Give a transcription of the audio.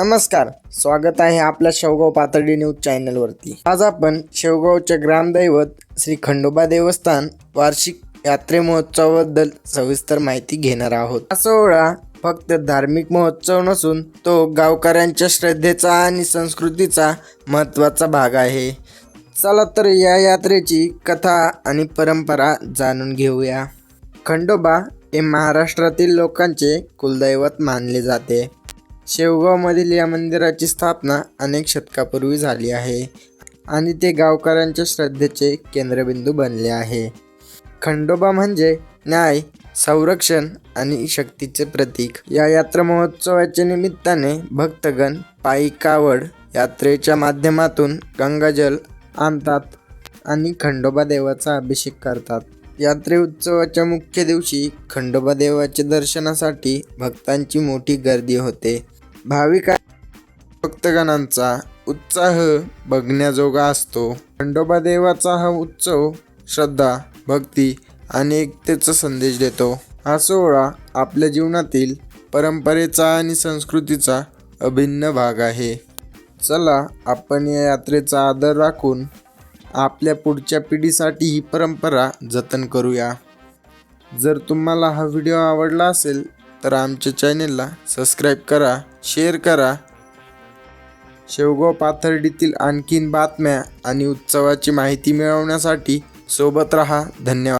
नमस्कार स्वागत आहे आपल्या शेवगाव पातळी न्यूज चॅनलवरती. आज आपण शेवगावचे ग्रामदैवत श्री खंडोबा देवस्थान वार्षिक यात्रे महोत्सवाबद्दल सविस्तर माहिती घेणार आहोत. हा सोहळा फक्त धार्मिक महोत्सव नसून तो गावकऱ्यांच्या श्रद्धेचा आणि संस्कृतीचा महत्त्वाचा भाग आहे. चला तर या यात्रेची कथा आणि परंपरा जाणून घेऊया. खंडोबा हे महाराष्ट्रातील लोकांचे कुलदैवत मानले जाते. शेवगावमधील या मंदिराची स्थापना अनेक शतकापूर्वी झाली आहे आणि ते गावकऱ्यांच्या श्रद्धेचे केंद्रबिंदू बनले आहे. खंडोबा म्हणजे न्याय संरक्षण आणि शक्तीचे प्रतीक. या यात्रा महोत्सवाच्या निमित्ताने भक्तगण पायी कावड यात्रेच्या माध्यमातून गंगाजल आणतात आणि खंडोबा देवाचा अभिषेक करतात. यात्रे उत्सवाच्या मुख्य दिवशी खंडोबा देवाच्या दर्शनासाठी भक्तांची मोठी गर्दी होते. भाविका भक्तगणांचा उत्साह बघण्याजोगा असतो. खंडोबा देवाचा हा उत्सव श्रद्धा भक्ती आणि एकतेचा संदेश देतो. हा सोहळा आपल्या जीवनातील परंपरेचा आणि संस्कृतीचा अभिन्न भाग आहे. चला आपण या यात्रेचा आदर राखून आपल्या पुढच्या पिढीसाठी ही परंपरा जतन करूया. जर तुम्हाला हा व्हिडिओ आवडला असेल तर आमच्या चॅनेलला सबस्क्राईब करा शेअर करा. शेवगाव पाथर्डीतील आणखीन बातम्या आणि उत्सवाची माहिती मिळवण्यासाठी सोबत रहा. धन्यवाद.